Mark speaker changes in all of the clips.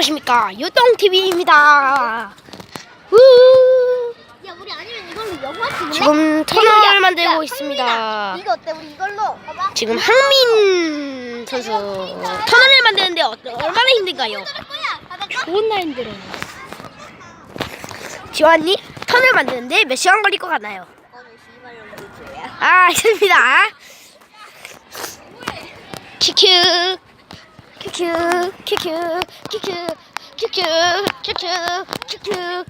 Speaker 1: 안녕하십니까 유똥TV입니다
Speaker 2: 우야 우리 아니면 이걸로 영화 찍을래?
Speaker 1: 지금
Speaker 2: 야,
Speaker 1: 만들고
Speaker 2: 야,
Speaker 1: 있습니다
Speaker 2: 이거 어때? 우리 이걸로 봐봐.
Speaker 1: 지금 항민 선수 터널을 만드는데 어, 얼마나 힘든가요?
Speaker 2: 봐봐.
Speaker 1: 존나 힘들어요 지환이 터널 만드는데 몇 시간 걸릴 것 같나요? 아 알겠습니다 큐큐 큐큐 큐큐 큐큐 큐큐 큐큐 큐큐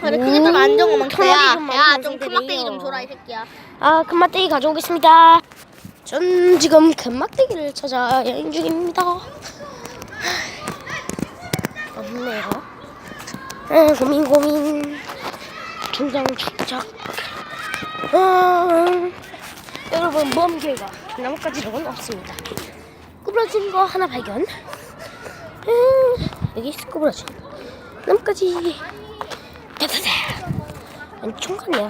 Speaker 2: 그래 그게 좀 안정감만
Speaker 1: 터널이
Speaker 2: 야,
Speaker 1: 좀
Speaker 2: 야,
Speaker 1: 많이
Speaker 2: 좀 줘라 이 새끼야.
Speaker 1: 아 금막대기 가져오겠습니다 전 지금 금막대기를 찾아 여행 중입니다 없네요 아, 고민 고민 긴장 축적 아, 여러분 먼 길과 나뭇가지로는 없습니다 구부러진 거 하나 발견. 음, 여기 구부러진 나뭇가지 따다다 총 같네요.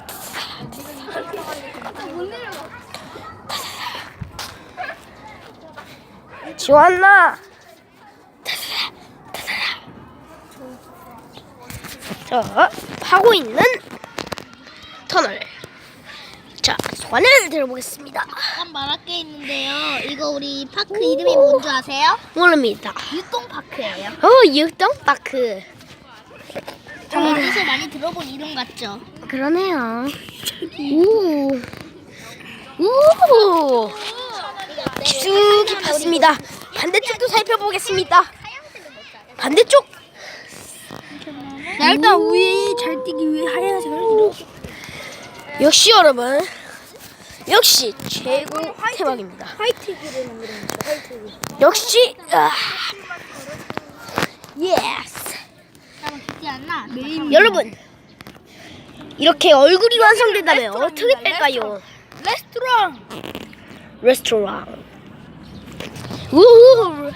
Speaker 1: 지웠나? 자, 하고 있는 터널. 자, 소관을 들어보겠습니다.
Speaker 2: 잠깐 말할 게 있는데요. 이거 우리 파크 이름이 뭔지 아세요?
Speaker 1: 모릅니다.
Speaker 2: 유똥 파크예요.
Speaker 1: 어, 육동파크.
Speaker 2: 정말 어디서 많이 들어본 이름 같죠?
Speaker 1: 그러네요. 오. 오. 깊숙이 봤습니다. 반대쪽도 살펴보겠습니다. 반대쪽.
Speaker 2: 야 일단 우리 잘 뛰기 위해 하얀색을 이렇게.
Speaker 1: 역시 여러분. 역시 최고 대박입니다.
Speaker 2: 화이트기를 거죠. 화이트기.
Speaker 1: 역시 아. 예스.
Speaker 2: 않나? 메인.
Speaker 1: 여러분 이렇게 얼굴이 완성된다면 어떻게 될까요?
Speaker 2: 레스토랑.
Speaker 1: 레스토랑. 우